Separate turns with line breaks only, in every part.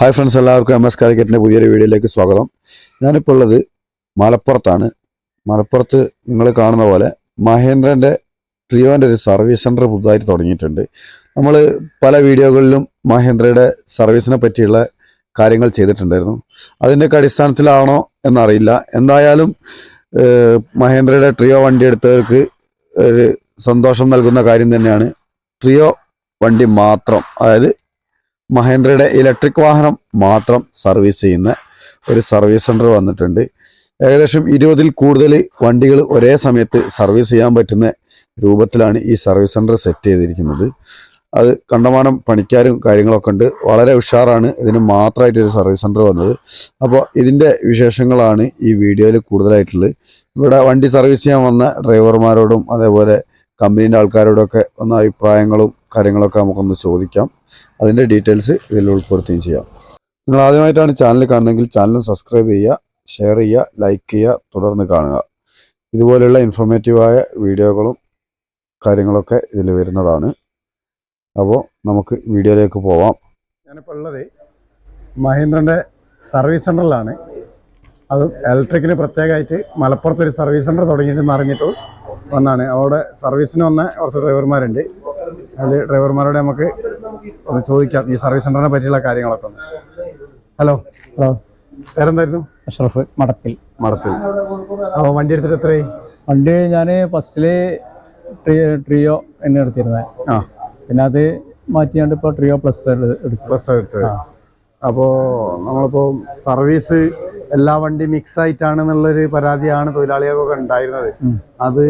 Hi friends എല്ലാവർക്കും M S കാലിക്കറ്റിന്റെ പുതിയൊരു വീഡിയോയിലേക്ക് സ്വാഗതം. ഞാനിപ്പോൾ ഉള്ളത് മലപ്പുറത്താണ്. മലപ്പുറത്ത് നിങ്ങൾ കാണുന്ന പോലെ മഹേന്ദ്രന്റെ ട്രിയോന്റെ ഒരു സർവീസ് സെന്റർ പുതുതായിട്ട് തുടങ്ങിയിട്ടുണ്ട്. നമ്മൾ പല വീഡിയോകളിലും മഹേന്ദ്രയുടെ സർവീസിനെ പറ്റിയുള്ള കാര്യങ്ങൾ ചെയ്തിട്ടുണ്ടായിരുന്നു. അതിന്റെയൊക്കെ അടിസ്ഥാനത്തിലാണോ എന്നറിയില്ല. എന്തായാലും മഹേന്ദ്രയുടെ ട്രിയോ വണ്ടി എടുത്തവർക്ക് ഒരു സന്തോഷം നൽകുന്ന കാര്യം തന്നെയാണ്. ട്രിയോ വണ്ടി മാത്രം. അതായത് മഹേന്ദ്രയുടെ ഇലക്ട്രിക് വാഹനം മാത്രം സർവീസ് ചെയ്യുന്ന ഒരു സർവീസ് സെന്റർ വന്നിട്ടുണ്ട്. ഏകദേശം ഇരുപതിൽ കൂടുതൽ വണ്ടികൾ ഒരേ സമയത്ത് സർവീസ് ചെയ്യാൻ പറ്റുന്ന രൂപത്തിലാണ് ഈ സർവീസ് സെന്റർ സെറ്റ് ചെയ്തിരിക്കുന്നത്. അത് കണ്ടമാനം പണിക്കാരും കാര്യങ്ങളൊക്കെ ഉണ്ട്. വളരെ ഉഷാറാണ് ഇതിന് മാത്രമായിട്ട് ഒരു സർവീസ് സെന്റർ വന്നത്. അപ്പോൾ ഇതിന്റെ വിശേഷങ്ങളാണ് ഈ വീഡിയോയിൽ കൂടുതലായിട്ടുള്ളത്. ഇവിടെ വണ്ടി സർവീസ് ചെയ്യാൻ വന്ന ഡ്രൈവർമാരോടും അതേപോലെ കമ്പനീന്റെ ആൾക്കാരോടൊക്കെ ഒന്ന് അഭിപ്രായങ്ങളും കാര്യങ്ങളൊക്കെ നമുക്കൊന്ന് ചോദിക്കാം. അതിന്റെ ഡീറ്റെയിൽസ് ഇതിൽ ഉൾപ്പെടുത്തുകയും ചെയ്യാം. നിങ്ങൾ ആദ്യമായിട്ടാണ് ചാനൽ കാണുന്നതെങ്കിൽ ചാനൽ സബ്സ്ക്രൈബ് ചെയ്യുക ഷെയർ ചെയ്യുക ലൈക്ക് ചെയ്യുക തുടർന്ന് കാണുക. ഇതുപോലെയുള്ള ഇൻഫോർമേറ്റീവായ വീഡിയോകളും കാര്യങ്ങളൊക്കെ ഇതിൽ വരുന്നതാണ്. അപ്പോൾ നമുക്ക് വീഡിയോയിലേക്ക് പോവാം.
ഞാനിപ്പോൾ ഉള്ളത് മഹീന്ദ്രന്റെ സർവീസ് സെന്ററിലാണ് അത് ഇലക്ട്രിക്കിന് പ്രത്യേകമായിട്ട് മലപ്പുറത്തൊരു സർവീസ് സെന്റർ തുടങ്ങിയിട്ടെന്ന് അറിഞ്ഞിട്ട് വന്നാണ്. അവിടെ സർവീസിന് വന്ന കുറച്ച് ഡ്രൈവർമാരുണ്ട് അതിൽ ഡ്രൈവർമാരോട് നമുക്ക് ഒന്ന് ചോദിക്കാം. ഈ സർവീസ് സെന്ററിനെ പറ്റിയുള്ള കാര്യങ്ങളൊക്കെ ഒന്ന്. ഹലോ.
ഹലോ.
പേരെന്തായിരുന്നു?
അഷ്റഫ് മടപ്പിൽ
മടത്തിൽ. അപ്പോൾ വണ്ടി എടുത്തിട്ട് എത്രയായി?
വണ്ടി ഞാൻ ഫസ്റ്റിൽ ട്രിയോ എന്നെ എടുത്തിരുന്നത്
ആ.
പിന്നെ അത് മാറ്റിയാണ്ട് ഇപ്പോൾ ട്രിയോ പ്ലസ് എടുത്തു
പ്ലസ് എടുത്തത്. അപ്പോൾ നമ്മളിപ്പോൾ സർവീസ് എല്ലാ വണ്ടി മിക്സ് ആയിട്ടാണ് എന്നുള്ളൊരു പരാതിയാണ് തൊഴിലാളികൾക്കൊക്കെ ഉണ്ടായിരുന്നത്. അത്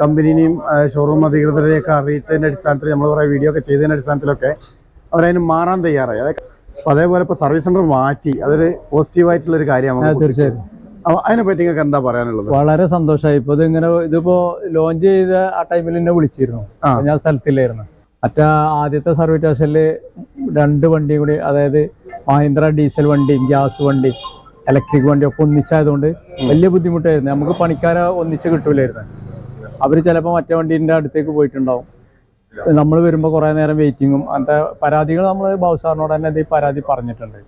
കമ്പനിനെയും ഷോറൂം അധികൃതരെയൊക്കെ അറിയിച്ചതിന്റെ അടിസ്ഥാനത്തിൽ നമ്മൾ കുറേ വീഡിയോ ഒക്കെ ചെയ്തതിന്റെ അടിസ്ഥാനത്തിലൊക്കെ അവരതിന് മാറാൻ തയ്യാറായി. അതൊക്കെ അപ്പോൾ അതേപോലെ ഇപ്പോൾ സർവീസ് സെന്റർ മാറ്റി അതൊരു
പോസിറ്റീവായിട്ടുള്ളൊരു
കാര്യമാണ്
തീർച്ചയായും.
അതിനെപ്പറ്റി അതിനെ പറ്റി നിങ്ങൾക്ക് എന്താ പറയാനുള്ളത്?
വളരെ സന്തോഷമായി. ഇപ്പോൾ ഇതിങ്ങനെ ഇതിപ്പോ ലോഞ്ച് ചെയ്ത ആ ടൈമിൽ എന്നെ വിളിച്ചിരുന്നു. ഞാൻ സ്ഥലത്തില്ലായിരുന്നു. മറ്റേ ആദ്യത്തെ സർവീസ് സ്റ്റേഷനിൽ രണ്ട് വണ്ടി കൂടി അതായത് മഹീന്ദ്ര ഡീസൽ വണ്ടിയും ഗ്യാസ് വണ്ടി ഇലക്ട്രിക് വണ്ടി ഒക്കെ ഒന്നിച്ചായതുകൊണ്ട് വലിയ ബുദ്ധിമുട്ടായിരുന്നു. നമുക്ക് പണിക്കാരെ ഒന്നിച്ച് കിട്ടൂലായിരുന്നു. അവർ ചിലപ്പോൾ മറ്റേ വണ്ടീന്റെ അടുത്തേക്ക് പോയിട്ടുണ്ടാവും. നമ്മൾ വരുമ്പോൾ കുറേ നേരം വെയിറ്റിങ്ങും അങ്ങനത്തെ പരാതികൾ നമ്മൾ ബാബു സാറിനോട് തന്നെ ഇത് ഈ പരാതി പറഞ്ഞിട്ടുണ്ട്.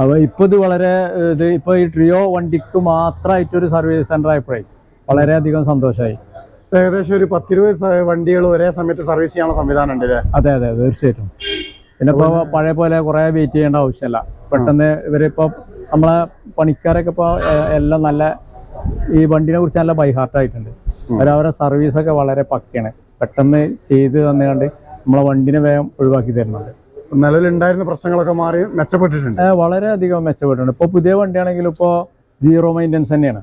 അപ്പൊ ഇപ്പൊ ഇത് വളരെ ഇത് ഇപ്പൊ ഈ ട്രിയോ വണ്ടിക്ക് മാത്രമായിട്ടൊരു സർവീസ് സെന്റർ ആയപ്പോഴേ വളരെയധികം സന്തോഷമായി
ഏകദേശം ഒരു പത്തിരുപത് വണ്ടികൾ ഒരേ സമയത്ത് സർവീസ് ചെയ്യാനുള്ള സംവിധാനം ഉണ്ട് അല്ലേ
അതെ അതെ തീർച്ചയായിട്ടും. പിന്നെ ഇപ്പൊ പഴയ പോലെ കുറെ വെയിറ്റ് ചെയ്യേണ്ട ആവശ്യമില്ല. പെട്ടെന്ന് ഇവരിപ്പോ നമ്മളെ പണിക്കാരൊക്കെ ഇപ്പൊ എല്ലാം നല്ല ഈ വണ്ടിനെ കുറിച്ച് നല്ല ബൈഹാർട്ട് ബൈഹാർട്ടായിട്ടുണ്ട് അവരവരെ സർവീസൊക്കെ വളരെ പക്കയാണ്. പെട്ടെന്ന് ചെയ്ത് തന്നുകൊണ്ട് നമ്മളെ വണ്ടിനെ വേഗം ഒഴിവാക്കി തരുന്നുണ്ട്.
നിലവിലുണ്ടായിരുന്ന പ്രശ്നങ്ങളൊക്കെ മാറി മെച്ചപ്പെട്ടിട്ടുണ്ട്.
വളരെ അധികം മെച്ചപ്പെട്ടിട്ടുണ്ട്. ഇപ്പൊ പുതിയ വണ്ടിയാണെങ്കിലും ഇപ്പോ സീറോ മെയിന്റെനൻസ് തന്നെയാണ്.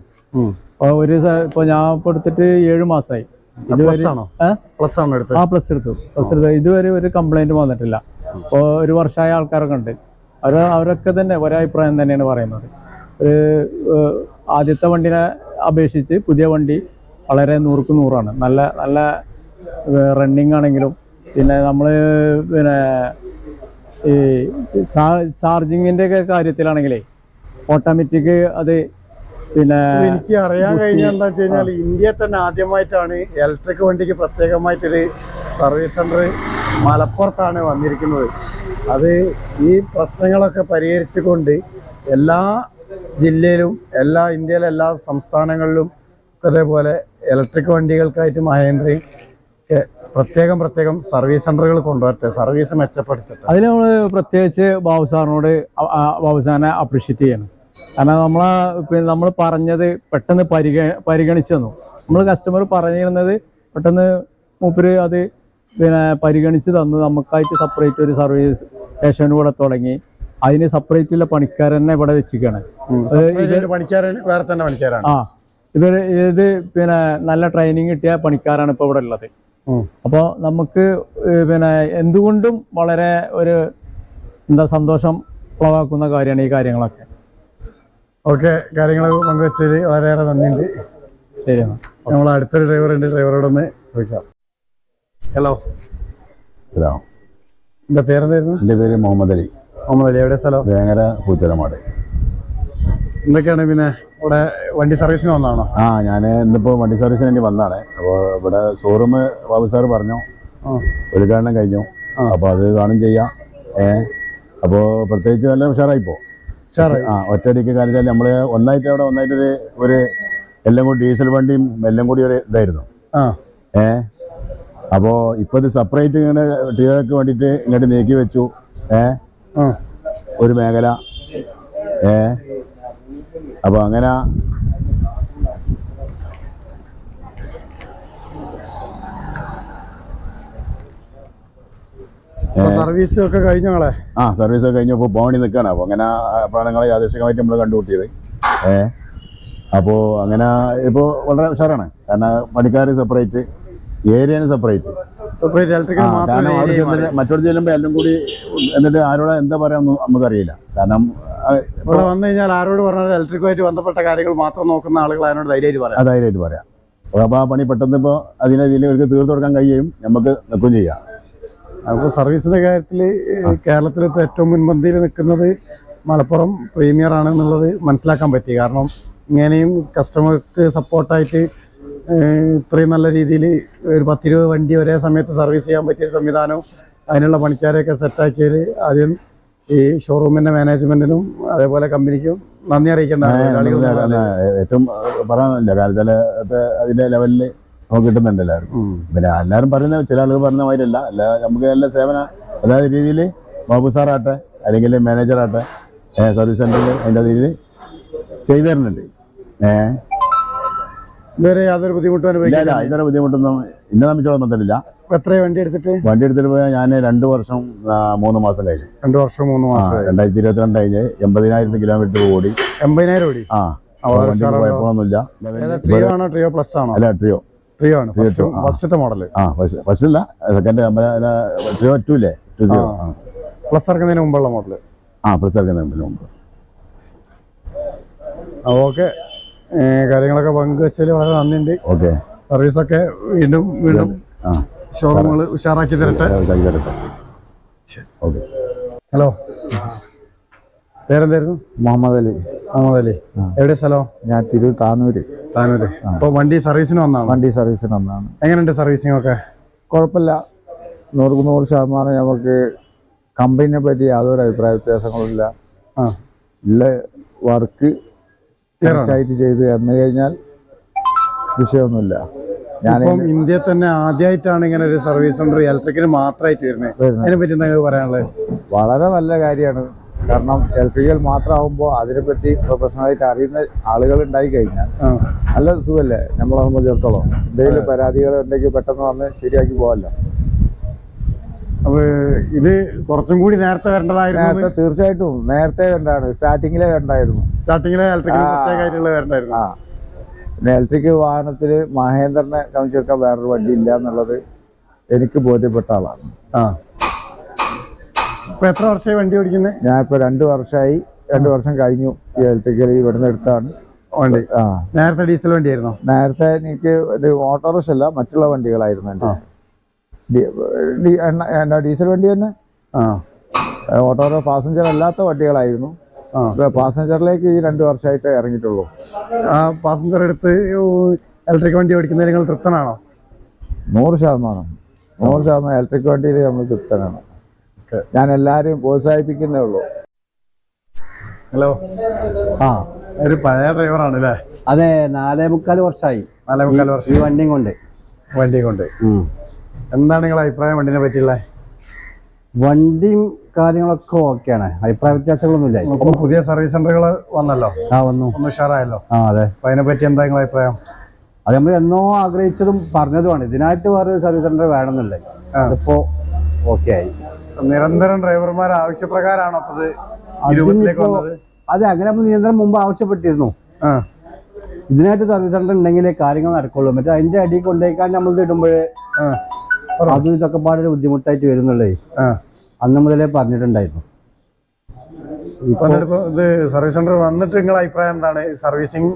ഉം.
അപ്പൊ ഒരു ഇപ്പൊ ഞാൻ ഇപ്പൊ എടുത്തിട്ട് ഏഴ് മാസമായി ഇതുവരെ
പ്ലസ് ആണോ? എടുത്തത്?
ആ പ്ലസ് എടുത്തു. പ്ലസ് എടുത്തു. ഇതുവരെ ഒരു കംപ്ലൈന്റ് വന്നിട്ടില്ല. അപ്പോൾ ഒരു വർഷമായ ആൾക്കാരൊക്കെ ഉണ്ട്. അവർ അവരൊക്കെ തന്നെ ഒരഭിപ്രായം തന്നെയാണ് പറയുന്നത്. ഒരു ആദ്യത്തെ വണ്ടിനെ അപേക്ഷിച്ച് പുതിയ വണ്ടി വളരെ നൂറുക്ക് നൂറാണ്. നല്ല നല്ല റണ്ണിങ് ആണെങ്കിലും പിന്നെ നമ്മൾ പിന്നെ ഈ ചാർജിങ്ങിന്റെ ഒക്കെ കാര്യത്തിലാണെങ്കിലേ ഓട്ടോമാറ്റിക് അത് പിന്നെ
എനിക്ക് അറിയാൻ കഴിഞ്ഞ എന്താ വെച്ച് കഴിഞ്ഞാൽ ഇന്ത്യയിൽ തന്നെ ആദ്യമായിട്ടാണ് ഇലക്ട്രിക് വണ്ടിക്ക് പ്രത്യേകമായിട്ടൊരു സർവീസ് സെന്റർ മലപ്പുറത്താണ് വന്നിരിക്കുന്നത്. അത് ഈ പ്രശ്നങ്ങളൊക്കെ പരിഹരിച്ചുകൊണ്ട് എല്ലാ ജില്ലയിലും എല്ലാ ഇന്ത്യയിലെ എല്ലാ സംസ്ഥാനങ്ങളിലും അതേപോലെ ഇലക്ട്രിക് വണ്ടികൾക്കായിട്ട് മഹേന്ദ്രയും പ്രത്യേകം പ്രത്യേകം സർവീസ് സെന്ററുകൾ കൊണ്ടുവരട്ടെ സർവീസ് മെച്ചപ്പെടുത്തട്ടെ.
അതിൽ നമ്മൾ പ്രത്യേകിച്ച് ബാബു സാറിനോട് ബാബു സാറിനെ അപ്രീഷിയേറ്റ് ചെയ്യണം. കാരണം നമ്മൾ പിന്നെ നമ്മൾ പറഞ്ഞത് പെട്ടെന്ന് പരിഗ പരിഗണിച്ചു തന്നു. നമ്മൾ കസ്റ്റമർ പറഞ്ഞിരുന്നത് പെട്ടെന്ന് മൂപ്പര് അത് പിന്നെ പരിഗണിച്ച് തന്നു. നമുക്കായിട്ട് സെപ്പറേറ്റ് ഒരു സർവീസ് സ്റ്റേഷൻ കൂടെ തുടങ്ങി. അതിന് സെപ്പറേറ്റ് ഉള്ള പണിക്കാരനെ ഇവിടെ വെച്ചിരിക്കുകയാണ്.
വേറെ തന്നെ പണിക്കാരാണ്.
ആ. ഇവർ ഇത് പിന്നെ നല്ല ട്രെയിനിങ് കിട്ടിയ പണിക്കാരാണ് ഇപ്പോൾ ഇവിടെ ഉള്ളത്. അപ്പോൾ നമുക്ക് പിന്നെ എന്തുകൊണ്ടും വളരെ ഒരു എന്താ സന്തോഷം ഉളവാക്കുന്ന കാര്യമാണ് ഈ കാര്യങ്ങളൊക്കെ.
ഓക്കെ കാര്യങ്ങൾ പങ്കുവച്ചതിൽ വളരെയേറെ നന്ദിയുണ്ട്.
ശരി
നമ്മൾ അടുത്തൊരു ഡ്രൈവർ ഉണ്ട് ഡ്രൈവറോടൊന്ന് ചോദിക്കാം. ഹലോ
സലാം.
എന്താ പേരെന്തായിരുന്നു?
എന്റെ പേര് മുഹമ്മദ് അലി.
മുഹമ്മദ് അലി എവിടെ സ്ഥലം?
വേങ്ങര പൂച്ചലമാട്
എന്തൊക്കെയാണ് പിന്നെ ഇവിടെ വണ്ടി സർവീസിന് വന്നാണോ
ആ ഞാൻ ഇന്നിപ്പോൾ വണ്ടി സർവീസിന് വേണ്ടി വന്നതാണ്. അപ്പോൾ ഇവിടെ ഷോറൂം ബാബു സാർ പറഞ്ഞു. ഉദ്ഘാടനം കഴിഞ്ഞു.
ആ.
അപ്പോൾ അത് കാണും ചെയ്യാം. ഏ?
അപ്പോൾ പ്രത്യേകിച്ച് നല്ല ഉഷാറായിപ്പോ.
ഉഷാറായി
ആ ഒറ്റയടിക്ക് കാണിച്ചാൽ നമ്മൾ ഒന്നായിട്ട് അവിടെ ഒന്നായിട്ട് ഒരു എല്ലാം കൂടി ഡീസൽ വണ്ടിയും എല്ലാം കൂടി ഒരു ഇതായിരുന്നു. ഏ? അപ്പോൾ ഇപ്പോൾ ഇത് സെപ്പറേറ്റ് ഇങ്ങനെ ടീകൾക്ക് വേണ്ടിയിട്ട് ഇങ്ങോട്ട് നീക്കി വെച്ചു. ഏ? ഒരു മേഖല. ഏ? അപ്പോൾ അങ്ങനെ
സർവീസ് ഒക്കെ കഴിഞ്ഞ ഞങ്ങളെ
ആ സർവീസ് ഒക്കെ കഴിഞ്ഞപ്പോൾ ബോണി നിൽക്കുകയാണ് അപ്പോൾ അങ്ങനെ അപ്പൊ നിങ്ങളെ യാദൃശികമായിട്ട് നമ്മൾ കണ്ടുകൂട്ടിയത് ഏ. അപ്പോ അങ്ങനെ ഇപ്പോൾ വളരെ ഉഷാറാണ്. കാരണം പണിക്കാർ സെപ്പറേറ്റ് ഏരിയന് സെപ്പറേറ്റ്
സെപ്പറേറ്റ് ഇലക്ട്രിക്കൽ
കാരണം അവിടെ
മാത്രം
ചെന്നിട്ട് മറ്റൊരു ചെല്ലുമ്പോൾ എല്ലാം കൂടി എന്നിട്ട് ആരോടാ എന്താ പറയാന്ന് നമുക്കറിയില്ല. കാരണം
ഇവിടെ വന്നു കഴിഞ്ഞാൽ ആരോട് പറഞ്ഞാൽ ഇലക്ട്രിക്കുമായിട്ട് ബന്ധപ്പെട്ട കാര്യങ്ങൾ മാത്രം നോക്കുന്ന ആളുകൾ അതിനോട് ധൈര്യമായിട്ട് പറയാം.
ധൈര്യമായിട്ട് പറയാം. അപ്പോൾ ആ പണി പെട്ടെന്ന് ഇപ്പോൾ അതിനെ ഒരു തീർത്ത് കൊടുക്കാൻ കഴിയും. നമുക്ക് നിൽക്കുകയും ചെയ്യാം.
അപ്പോൾ സർവീസിന്റെ കാര്യത്തിൽ കേരളത്തിൽ ഇപ്പോൾ ഏറ്റവും മുൻപന്തിയിൽ നിൽക്കുന്നത് മലപ്പുറം പ്രീമിയർ ആണ് എന്നുള്ളത് മനസ്സിലാക്കാൻ പറ്റി. കാരണം ഇങ്ങനെയും കസ്റ്റമർക്ക് സപ്പോർട്ടായിട്ട് ഇത്രയും നല്ല രീതിയിൽ ഒരു പത്തിരുപത് വണ്ടി ഒരേ സമയത്ത് സർവീസ് ചെയ്യാൻ പറ്റിയ സംവിധാനവും അതിനുള്ള പണിക്കാരെയൊക്കെ സെറ്റാക്കിയത് ആദ്യം ഈ ഷോറൂമിന്റെ മാനേജ്മെന്റിനും അതേപോലെ കമ്പനിക്കും നന്ദി അറിയിക്കേണ്ട
ഏറ്റവും പറയാനില്ല കാരണം അതിന്റെ അതിന്റെ ലെവലിൽ നമുക്ക് കിട്ടുന്നുണ്ട് എല്ലാവർക്കും. പിന്നെ എല്ലാവരും പറയുന്ന ചില ആളുകൾ പറയുന്ന മാതിരിയല്ല. അല്ല നമുക്ക് നല്ല സേവന അതായത് രീതിയിൽ ബാബു സാറാട്ടെ അല്ലെങ്കിൽ മാനേജറാട്ടെ സർവീസ് സെന്ററിൽ അതിന്റെ രീതിയിൽ ചെയ്തു തരുന്നുണ്ട്. ഏഹ്
ഇതുവരെ യാതൊരു ബുദ്ധിമുട്ടും അനുഭവിക്കില്ല
ഇതിന്റെ ബുദ്ധിമുട്ടൊന്നും ഇന്നെ സംബന്ധിച്ചോളം ബന്ധമില്ല
എത്രയും വണ്ടി എടുത്തിട്ട്?
വണ്ടി എടുത്തിട്ട് പോയാൽ ഞാൻ രണ്ട് വർഷം മൂന്ന് മാസം കഴിഞ്ഞു.
രണ്ട് വർഷം മൂന്ന് മാസം
രണ്ടായിരത്തി ഇരുപത്തിരണ്ട് കഴിഞ്ഞ് എൺപതിനായിരത്തി കിലോമീറ്റർ ഓടി.
എൺപതിനായിരം ഓടി?
ആ കുഴപ്പമൊന്നുമില്ല
ട്രിയോ ആണോ ട്രിയോ പ്ലസ് ആണോ?
അല്ല ട്രിയോ
ട്രിയോ ആണ്. ഫസ്റ്റത്തെ മോഡൽ
ആ. ഫസ്റ്റ് അല്ല സെക്കൻഡ് ട്രിയോ ടു ഇല്ലേ? Two zero.
പ്ലസ് ഇറക്കുന്നതിന് മുമ്പുള്ള മോഡൽ
ആ പ്ലസ് ഇറക്കുന്നതിന് മുമ്പ്
ഓക്കെ കാര്യങ്ങളൊക്കെ പങ്കുവെച്ചതിൽ വളരെ നന്ദിയുണ്ട്.
ഓക്കെ
സർവീസൊക്കെ വീണ്ടും വീണ്ടും ഷോറൂമുകൾ ഉഷാറാക്കി തരട്ടെ.
ഓക്കെ
ഹലോ പേരെന്തായിരുന്നു
മുഹമ്മദ് അലി.
മുഹമ്മദ് അലി. എവിടെ സ്ഥലം?
ഞാൻ തിരു താനൂര്.
താനൂര്. അപ്പോൾ വണ്ടി സർവീസിന് വന്നാണ്?
വണ്ടി സർവീസിന് വന്നാണ്.
എങ്ങനെയുണ്ട് സർവീസിംഗ് ഒക്കെ
കുഴപ്പമില്ല. നൂറ് നൂറ് ശതമാനം നമുക്ക് കമ്പനിയെ പറ്റി യാതൊരു അഭിപ്രായ
വ്യത്യാസങ്ങളില്ല
ഉള്ള വർക്ക്. ആയിട്ട് ചെയ്ത് തന്നു കഴിഞ്ഞാൽ വിഷയമൊന്നുമില്ല. ഞാൻ
ഇന്ത്യയിൽ തന്നെ ആദ്യമായിട്ടാണ് ഇങ്ങനെ ഒരു സർവീസ് സെന്റർ ഇലക്ട്രിക്കിന് മാത്രമായിട്ട് വരുന്നത്. അതിനെ പറ്റി എന്താ പറയാനുള്ളത്?
വളരെ നല്ല കാര്യമാണ്. കാരണം എൽ പി എൽ മാത്രമാകുമ്പോൾ അതിനെപ്പറ്റി പ്രൊഫഷണലായിട്ട് അറിയുന്ന ആളുകൾ ഉണ്ടായി കഴിഞ്ഞാൽ നല്ല സുഖമല്ലേ നമ്മളെ സംബന്ധിച്ചിടത്തോളം. എന്തെങ്കിലും പരാതികൾ ഉണ്ടെങ്കിൽ പെട്ടെന്ന് വന്ന് ശരിയാക്കി പോകാമല്ലോ.
ഇത് കുറച്ചും കൂടി നേരത്തെ വരേണ്ടതായിരുന്നു
നേരത്തെ തീർച്ചയായിട്ടും. നേരത്തെ വരേണ്ടതാണ് സ്റ്റാർട്ടിങ്ങിലെ വരണ്ടായിരുന്നു
സ്റ്റാർട്ടിങ്ങിലെ. പ്രത്യേകമായിട്ടുള്ള വരണ്ടായിരുന്നു
ആ. ഇലക്ട്രിക് വാഹനത്തിൽ മഹേന്ദ്രനെ സംബന്ധിച്ചെടുക്കാൻ വേറൊരു വണ്ടി ഇല്ല എന്നുള്ളത് എനിക്ക് ബോധ്യപ്പെട്ട ആളാണ്.
ആ. ഇപ്പൊ എത്ര വർഷമായി വണ്ടി ഓടിക്കുന്നത്
ഞാൻ ഇപ്പൊ രണ്ട് വർഷമായി രണ്ടു വർഷം കഴിഞ്ഞു ഇലക്ട്രിക്കലി ഇവിടുന്ന് എടുത്താണ്.
വണ്ടി.
ആ.
നേരത്തെ ഡീസൽ വണ്ടിയായിരുന്നോ?
നേരത്തെ എനിക്ക് ഒരു ഓട്ടോറിക്ഷ അല്ല മറ്റുള്ള വണ്ടികളായിരുന്നു എന്റെ. എണ്ണ ഡീസൽ വണ്ടി തന്നെ?
ആ.
ഓട്ടോറോ പാസഞ്ചർ അല്ലാത്ത വണ്ടികളായിരുന്നു. പാസഞ്ചറിലേക്ക് ഈ രണ്ടു വർഷമായിട്ട് ഇറങ്ങിയിട്ടുള്ളൂ.
ആ പാസഞ്ചർ എടുത്ത് ഇലക്ട്രിക് വണ്ടി ഓടിക്കുന്നതിൽ നിങ്ങൾ തൃപ്തനാണോ?
നൂറ് ശതമാനം. നൂറ് ശതമാനം ഇലക്ട്രിക് വണ്ടിയിൽ നമ്മൾ തൃപ്തനാണ്. ഞാൻ എല്ലാവരെയും പ്രോത്സാഹിപ്പിക്കുന്നേ ഉള്ളൂ.
ഹലോ.
ആ.
ഒരു പഴയ ഡ്രൈവറാണ് അല്ലേ
അതെ നാലേ മുക്കാൽ വർഷമായി
നാലേ മുക്കാൽ
ഈ
വർഷം.
വണ്ടിയും കൊണ്ട്.
വണ്ടിയും കൊണ്ട്. എന്താണ് നിങ്ങളുടെ അഭിപ്രായം? വണ്ടിനെ പറ്റിയുള്ള?
വണ്ടിയും കാര്യങ്ങളൊക്കെ ഓക്കെയാണ്. അഭിപ്രായ വ്യത്യാസങ്ങളൊന്നുമില്ല.
പുതിയ സർവീസ് സെന്ററുകൾ വന്നല്ലോ?
ആ വന്നു.
ഒന്ന് ഉഷാറായല്ലോ?
ആ അതെ.
അപ്പൊ അതിനെ പറ്റി എന്താ നിങ്ങളുടെ അഭിപ്രായം?
അത് നമ്മൾ എന്നോ ആഗ്രഹിച്ചതും പറഞ്ഞതുമാണ്. ഇതിനായിട്ട് വേറെ സർവീസ് സെന്റർ
വേണമെന്നില്ലേ.
അതിപ്പോ ഓക്കെ ആയി
നിരന്തരം ഡ്രൈവർമാർ ആവശ്യപ്രകാരമാണോ അപ്പൊ വന്നത്?
അതെ അങ്ങനെ നിയന്ത്രണം മുമ്പ് ആവശ്യപ്പെട്ടിരുന്നു. ഇതിനായിട്ട് സർവീസ് സെന്റർ ഉണ്ടെങ്കിലേ കാര്യങ്ങൾ നടക്കുള്ളൂ. മറ്റേ അതിന്റെ അടി കൊണ്ടേക്കാൻ നമ്മൾ ഇടുമ്പോഴേ അതും ഇതൊക്കെ പാടൊരു ബുദ്ധിമുട്ടായിട്ട് വരുന്നുള്ളേ. അന്ന് മുതലേ പറഞ്ഞിട്ടുണ്ടായിരുന്നു.
സർവീസ് സെന്റർ വന്നിട്ട് നിങ്ങളുടെ അഭിപ്രായം എന്താണ്? സർവീസിങ്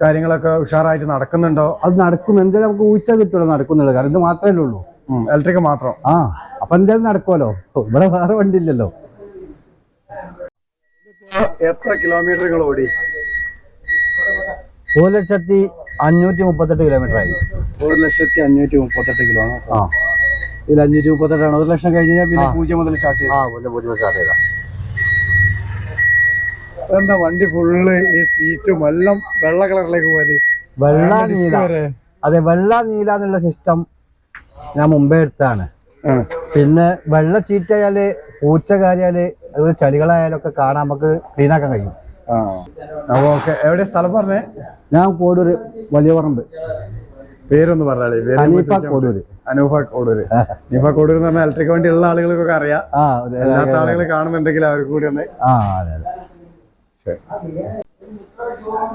കാര്യങ്ങളൊക്കെ ഉഷാറായിട്ട് നടക്കുന്നുണ്ടോ?
അത് നടക്കും. എന്തായാലും നമുക്ക് ഊച്ച കിട്ടുള്ളൂ നടക്കുന്നുള്ളൂ. കാരണം ഇത് മാത്രമല്ലേ ഉള്ളൂ.
ഇലക്ട്രിക് മാത്രം.
ആ അപ്പൊ എന്തായാലും നടക്കുമല്ലോ ഇവിടെ വേറെ വണ്ടി ഇല്ലല്ലോ
എത്ര കിലോമീറ്റർ ഓടി?
ഒരു ലക്ഷത്തി അഞ്ഞൂറ്റി മുപ്പത്തെട്ട് കിലോമീറ്റർ ആയി.
ഒരു ലക്ഷത്തി അഞ്ഞൂറ്റി മുപ്പത്തെട്ട് കിലോമീറ്റർ.
ആ.
ഇതിൽ അഞ്ഞൂറ്റി മുപ്പത്തെട്ടാണ് ഒരു ലക്ഷം കഴിഞ്ഞാൽ പിന്നെ. പൂജ്യം മുതൽ സ്റ്റാർട്ട് ചെയ്തു
ആ പൂജ്യം സ്റ്റാർട്ട് ചെയ്താ.
എന്താ വണ്ടി ഫുള്ള് ഈ സീറ്റും എല്ലാം വെള്ള കളറിലേക്ക് പോയത്.
വെള്ള നീല. അതെ വെള്ള നീല എന്നുള്ള സിസ്റ്റം ഞാൻ മുമ്പേ എടുത്താണ്. പിന്നെ വെള്ള ചീറ്റയാൽ പൂച്ച കാര്യാൽ അതുപോലെ ചളികളായാലും ഒക്കെ കാണാൻ നമുക്ക് ക്ലീനാക്കാൻ കഴിയും.
ഓക്കെ എവിടെ സ്ഥലം പറഞ്ഞേ?
ഞാൻ കോടൂര് വലിയ പറമ്പ്
പേരൊന്ന് പറഞ്ഞാലേ.
കോടൂര്.
അനൂഫ കോടൂര്. അനൂഫ കോടൂര് എന്ന് പറഞ്ഞാൽ ഇലക്ട്രിക് വണ്ടി ഉള്ള ആളുകൾക്കൊക്കെ അറിയാം. അല്ലാത്ത ആളുകൾ കാണുന്നുണ്ടെങ്കിൽ അവർക്ക് കൂടി ഒന്ന്
ആ അതെ അതെ.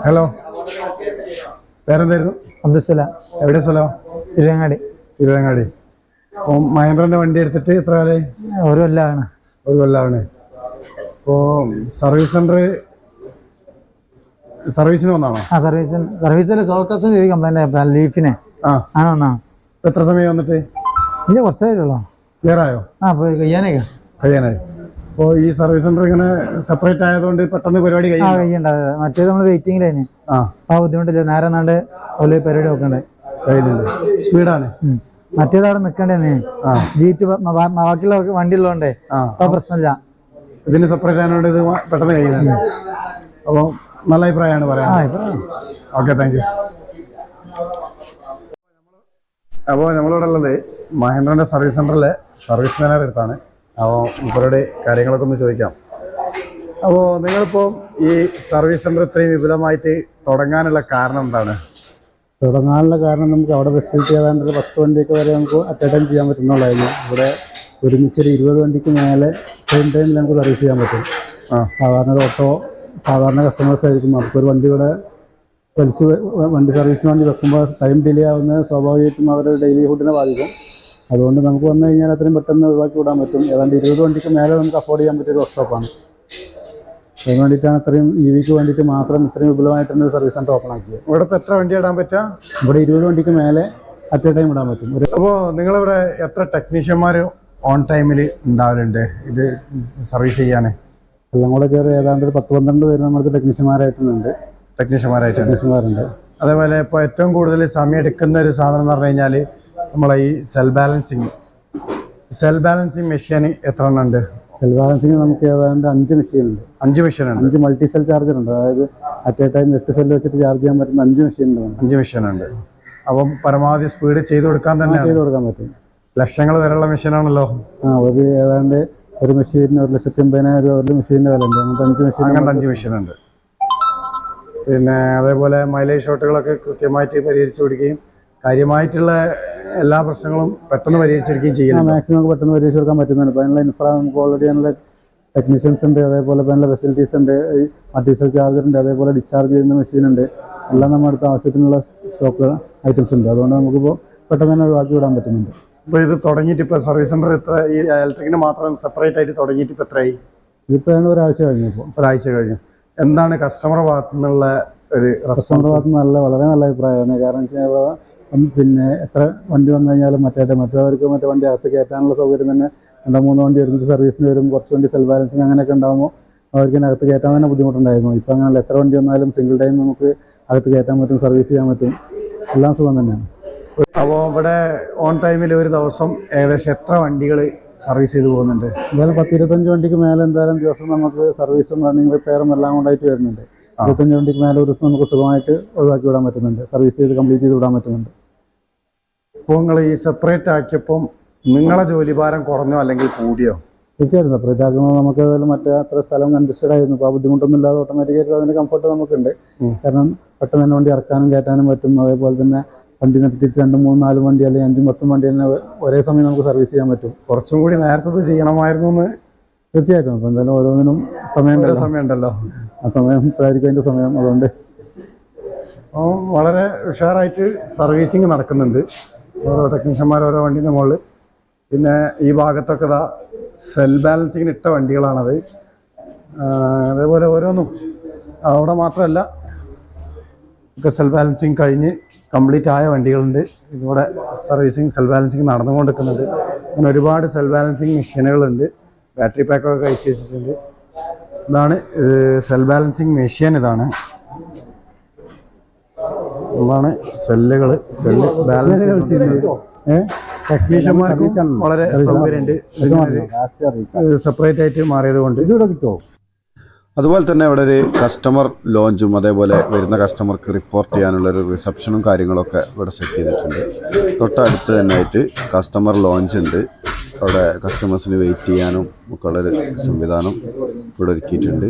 ഹലോ പേരെന്തായിരുന്നു?
അബ്ദുസലാം
എവിടെ സ്ഥലം?
തിരുവങ്ങാടി
തിരുവങ്ങാടി അപ്പോൾ മഹേന്ദ്രന്റെ വണ്ടി എടുത്തിട്ട് എത്ര കാലായി?
ഒരു കൊല്ലാണ്.
ഒരു കൊല്ലാണ്. ഇപ്പോ സർവീസ് സെന്റർ സർവീസിന് വന്നാണോ?
ആ സർവീസിന് സർവീസിന്റെ സോക്കത്തിന് ചോദിക്കാം കംപ്ലൈന്റ് ലീഫിനെ
ആ.
ആ
വന്നാ. എത്ര സമയം വന്നിട്ട്?
ഇല്ല കുറച്ചായിട്ടുള്ളൂ
ക്ലിയർ ആയോ?
ആ പോയി കഴിയാനൊക്കെ.
കഴിയാനായി. അപ്പോ ഈ സർവീസ് സെന്റർ ഇങ്ങനെ സെപ്പറേറ്റ് ആയതുകൊണ്ട് പെട്ടെന്ന് പരിപാടി കഴിയും
കഴിയണ്ട. മറ്റേത് നമ്മൾ വെയിറ്റിംഗിലായിരുന്നു
ആ.
ആ ബുദ്ധിമുട്ടില്ല. നേരെ നാട് ഒരു പരിപാടി നോക്കണ്ടേ?
കഴിഞ്ഞില്ല സ്പീഡാണ്.
മറ്റേത് അവിടെ നിക്കണ്ടേന്ന്
ആ.
ജീറ്റ് ബാക്കിയുള്ള വണ്ടി ഉള്ളതുകൊണ്ടേ
ആ.
അപ്പൊ പ്രശ്നമില്ല.
ഇതിന് സെപ്പറേറ്റ് ആയതുകൊണ്ട് ഇത് പെട്ടെന്ന് കഴിയുന്നുണ്ട്. അപ്പോൾ നല്ല അഭിപ്രായമാണ് പറയാൻ. ഓക്കെ താങ്ക് യു അപ്പോൾ നമ്മളിവിടെ ഉള്ളത് മഹേന്ദ്രന്റെ സർവീസ് സെന്ററിലെ സർവീസ് മാനേജർ അടുത്താണ്. അപ്പോൾ ഇവരുടെ കാര്യങ്ങളൊക്കെ ഒന്ന് ചോദിക്കാം. അപ്പോൾ നിങ്ങളിപ്പോൾ ഈ സർവീസ് സെന്റർ ഇത്രയും വിപുലമായിട്ട് തുടങ്ങാനുള്ള കാരണം എന്താണ്?
തുടങ്ങാനുള്ള കാരണം നമുക്ക് അവിടെ ഫെസിലിറ്റി ഏതാണ്ട് ഒരു പത്ത് വണ്ടിയൊക്കെ വരെ നമുക്ക് അറ്റൻഡ് എ ടൈം ചെയ്യാൻ പറ്റുന്നുള്ളായിരുന്നു ഇവിടെ ഒരുമിച്ച് ഒരു ഇരുപത് വണ്ടിക്ക് മേലെ സെയിം ടൈമിൽ നമുക്ക് സർവീസ് ചെയ്യാൻ പറ്റും.
ആ.
സാധാരണ ഒരു ഓട്ടോ സാധാരണ കസ്റ്റമേഴ്സ് ആയിരിക്കും. നമുക്ക് ഒരു വണ്ടി ഇവിടെ വലിച്ച് വണ്ടി സർവീസിന് വേണ്ടി വെക്കുമ്പോൾ ടൈം ഡിലേ ആവുന്നത് സ്വാഭാവികമായിട്ടും അവരുടെ ഡെയിലി ഫുഡിനെ ബാധിക്കും. അതുകൊണ്ട് നമുക്ക് വന്നു കഴിഞ്ഞാൽ അത്രയും പെട്ടെന്ന് ഒഴിവാക്കി വിടാൻ പറ്റും. ഏതാണ്ട് ഇരുപത് വണ്ടിക്ക് മേലെ നമുക്ക് അഫോർഡ് ചെയ്യാൻ പറ്റിയ ഒരു വർക്ക്ഷോപ്പാണ് അതിന് വേണ്ടിയിട്ടാണ് ഇത്രയും ഇ വിക്ക് വേണ്ടിയിട്ട് മാത്രം ഇത്രയും വിപുലമായിട്ടാണ് ഒരു സർവീസ് സെന്റർ ഓപ്പൺ ആക്കിയത്.
ഇവിടെ എത്ര വണ്ടി ഇടാൻ പറ്റുക
ഇവിടെ ഇരുപത് വണ്ടിക്ക് മേലെ അറ്റ് എ ടൈം ഇടാൻ പറ്റും.
അപ്പോൾ നിങ്ങളിവിടെ എത്ര ടെക്നീഷ്യന്മാർ ഓൺ ടൈമിൽ ഉണ്ടാവലുണ്ട്? ഇത് സർവീസ് ചെയ്യാൻ
എല്ലാം കൂടെ കയറി ഏതാണ്ട് ഒരു പത്ത് പന്ത്രണ്ട് പേര് നമുക്ക് ടെക്നീഷ്യന്മാരായിട്ടുണ്ട്
ടെക്നീഷ്യന്മാരായിട്ട്
ടെക്നീഷ്യന്മാരുണ്ട്
അതേപോലെ ഇപ്പോൾ ഏറ്റവും കൂടുതൽ സമയം എടുക്കുന്ന ഒരു സാധനം എന്ന് പറഞ്ഞു കഴിഞ്ഞാൽ നമ്മളെ ഈ cell balancing cell balancing machine എത്ര എണ്ണം ഉണ്ട്?
സെൽ ബാലൻസിങ് നമുക്ക് ഏതാണ്ട് അഞ്ച് മെഷീൻ ഉണ്ട്.
അഞ്ച് മെഷീൻ ഉണ്ട്.
അഞ്ച് മൾട്ടി സെൽ ചാർജർ ഉണ്ട്. അതായത് അറ്റ് എ ടൈം എട്ട് സെൽ വെച്ചിട്ട് ചാർജ് ചെയ്യാൻ പറ്റുന്ന അഞ്ച് മെഷീൻ ഉണ്ട്
അഞ്ച് മെഷീൻ ഉണ്ട്. അപ്പം പരമാവധി സ്പീഡ് ചെയ്ത് കൊടുക്കാൻ തന്നെ
ചെയ്ത് കൊടുക്കാൻ പറ്റും.
ലക്ഷങ്ങൾ വരെയുള്ള മെഷീനാണല്ലോ
ആ ഒരു ഏതാണ്ട് ഒരു മെഷീനിന് ഒരു ലക്ഷത്തി അമ്പതിനായിരം രൂപ ഒരു മെഷീനിന്റെ വില ഉണ്ട് അങ്ങനത്തെ അഞ്ച് മെഷീൻ
അങ്ങനത്തെ അഞ്ച് മെഷീൻ ഉണ്ട്. പിന്നെ അതേപോലെ മൈലേജ് ഷോട്ടുകളൊക്കെ കൃത്യമായിട്ട് പരിഹരിച്ചു കൊടുക്കുകയും കാര്യമായിട്ടുള്ള എല്ലാ പ്രശ്നങ്ങളും പെട്ടെന്ന് പരിഹരിച്ചെടുക്കുകയും ചെയ്യുന്നു
മാക്സിമം നമുക്ക് പെട്ടെന്ന് പരിഹരിച്ചു കൊടുക്കാൻ പറ്റുന്നുണ്ട്. അപ്പോൾ അതിനുള്ള ഇൻഫ്ര നമുക്ക് ഓൾറെഡി അതിനുള്ള ടെക്നീഷ്യൻസ് ഉണ്ട് അതേപോലെ അതിനുള്ള ഫെസിലിറ്റീസ് ഉണ്ട്. ഈ ചാർജർ ഉണ്ട് അതേപോലെ ഡിസ്ചാർജ് ചെയ്യുന്ന മെഷീൻ ഉണ്ട്. എല്ലാം നമ്മുടെ അടുത്ത് ആവശ്യത്തിനുള്ള സ്റ്റോക്ക് ഐറ്റംസ് ഉണ്ട്. അതുകൊണ്ട് നമുക്കിപ്പോൾ പെട്ടെന്ന് തന്നെ ഒഴിവാക്കി വിടാൻ പറ്റുന്നുണ്ട്.
ഇപ്പോൾ ഇത് തുടങ്ങിയിട്ട് ഇപ്പോൾ സർവീസ് സെന്റർ എത്ര ഈ ഇലക്ട്രിക്കിന് മാത്രം സെപ്പറേറ്റ് ആയിട്ട് തുടങ്ങിയിട്ട് ഇപ്പോൾ എത്രയായി?
ഇതിപ്പോൾ ഒരാഴ്ച കഴിഞ്ഞു ഇപ്പോൾ
ഒരാഴ്ച കഴിഞ്ഞു. എന്താണ് കസ്റ്റമർ ഭാഗത്തു നിന്നുള്ള ഒരു കസ്റ്റമർ
ഭാഗത്ത് നല്ല വളരെ നല്ല അഭിപ്രായമാണ്. കാരണം വെച്ച് കഴിഞ്ഞാൽ ഇവിടെ പിന്നെ എത്ര വണ്ടി വന്നു കഴിഞ്ഞാലും മറ്റേ മറ്റുള്ളവർക്ക് മറ്റേ വണ്ടി അകത്ത് കയറ്റാനുള്ള സൗകര്യം തന്നെ രണ്ടോ മൂന്നോ വണ്ടി ഒരുമിച്ച് സർവീസിന് വരും. കുറച്ച് വണ്ടി സെൽ ബാലൻസിങ് അങ്ങനെയൊക്കെ ഉണ്ടാകുമ്പോൾ അവർക്ക് തന്നെ അകത്ത് കയറ്റാൻ തന്നെ ബുദ്ധിമുട്ടുണ്ടായിരുന്നു. ഇപ്പം അങ്ങനെ എത്ര വണ്ടി വന്നാലും സിംഗിൾ ടൈം നമുക്ക് അകത്ത് കയറ്റാൻ പറ്റും സർവീസ് ചെയ്യാൻ പറ്റും. എല്ലാം സുഖം തന്നെയാണ്.
അപ്പോൾ ഇവിടെ ഓൺ ടൈമിൽ ഒരു ദിവസം ഏകദേശം എത്ര വണ്ടികൾ സർവീസ് ചെയ്ത് പോകുന്നുണ്ട്.
എന്തായാലും പത്ത് ഇരുപത്തഞ്ച് വണ്ടിക്ക് മേലെ എന്തായാലും ദിവസം നമുക്ക് സർവീസും റണ്ണിങ് റിപ്പയറും എല്ലാം കൊണ്ടായിട്ട് വരുന്നുണ്ട്. ഇരുപത്തഞ്ച് വണ്ടിക്ക് മേലെ ഒരു ദിവസം നമുക്ക് സുഖമായിട്ട് ഒഴിവാക്കി വിടാൻ പറ്റുന്നുണ്ട്. സർവീസ് ചെയ്ത് കംപ്ലീറ്റ് ചെയ്ത് വിടാൻ പറ്റുന്നുണ്ട്.
ഇപ്പോൾ നിങ്ങൾ ഈ സെപ്പറേറ്റ് ആക്കിയപ്പം നിങ്ങളെ ജോലിഭാരം കുറഞ്ഞോ അല്ലെങ്കിൽ കൂടിയോ?
തീർച്ചയായിട്ടും സെപ്പറേറ്റ് ആക്കുമ്പോൾ നമുക്ക് ഏതായാലും മറ്റേ അത്ര സ്ഥലം കൺജസ്റ്റഡ് ആയിരുന്നു. അപ്പോൾ ആ ബുദ്ധിമുട്ടൊന്നും ഇല്ലാതെ ഓട്ടോമാറ്റിക്കായിട്ട് അതിന്റെ കംഫർട്ട് നമുക്കുണ്ട്. കാരണം പെട്ടെന്ന് തന്നെ വണ്ടി ഇറക്കാനും കയറ്റാനും പറ്റും. അതേപോലെ തന്നെ വണ്ടി നിർത്തിയിട്ട് രണ്ടും മൂന്നും നാലും വണ്ടി അല്ലെങ്കിൽ അഞ്ചും പത്തും വണ്ടി തന്നെ ഒരേ സമയം നമുക്ക് സർവീസ് ചെയ്യാൻ പറ്റും.
കുറച്ചും കൂടി നേരത്തെ ചെയ്യണമായിരുന്നു എന്ന്
തീർച്ചയായിട്ടും. അപ്പം എന്തായാലും ഓരോന്നിനും സമയം
സമയമുണ്ടല്ലോ
ഉണ്ടല്ലോ.
സമയം ഉണ്ടല്ലോ
ആ സമയം ഇപ്പോഴായിരിക്കും അതിന്റെ സമയം. അതുകൊണ്ട്
അപ്പം വളരെ ഉഷാറായിട്ട് സർവീസിങ് നടക്കുന്നുണ്ട്. ഓരോ ടെക്നീഷ്യന്മാർ ഓരോ വണ്ടീന്റെ മുകളിൽ പിന്നെ ഈ ഭാഗത്തൊക്കെ ഇതാ സെൽ ബാലൻസിങ്ങിന് ഇട്ട വണ്ടികളാണത്. അതേപോലെ ഓരോന്നും. അവിടെ മാത്രമല്ല ഒക്കെ സെൽ ബാലൻസിങ് കഴിഞ്ഞ് കംപ്ലീറ്റ് ആയ വണ്ടികളുണ്ട്. ഇതിവിടെ സർവീസിങ് സെൽ ബാലൻസിങ് നടന്നുകൊണ്ടിരിക്കുന്നുണ്ട് അങ്ങനെ ഒരുപാട് സെൽ ബാലൻസിങ് മെഷീനുകളുണ്ട്. ബാറ്ററി പാക്കൊക്കെ കഴിച്ച് വെച്ചിട്ടുണ്ട്. ഇതാണ് സെൽ ബാലൻസിങ് മെഷീൻ ഇതാണ്. ഇതാണ് സെല്ലുകൾ സെല്ല് ബാലൻസ് ടെക്നീഷ്യന്മാർക്ക് വളരെ സൗകര്യമുണ്ട്. സെപ്പറേറ്റ് ആയിട്ട് മാറിയത് കൊണ്ട്
കിട്ടുമോ
അതുപോലെ തന്നെ ഇവിടെ ഒരു കസ്റ്റമർ ലോഞ്ചും അതേപോലെ വരുന്ന കസ്റ്റമർക്ക് റിപ്പോർട്ട് ചെയ്യാനുള്ള ഒരു റിസപ്ഷനും കാര്യങ്ങളൊക്കെ ഇവിടെ സെറ്റ് ചെയ്തിട്ടുണ്ട്. തൊട്ടടുത്ത് തന്നെ ആയിട്ട് കസ്റ്റമർ ലോഞ്ച് ഉണ്ട്. അവിടെ കസ്റ്റമേഴ്സിന് വെയിറ്റ് ചെയ്യാനും ഒക്കെ ഉള്ളൊരു സംവിധാനം ഇവിടെ ഒരുക്കിയിട്ടുണ്ട്.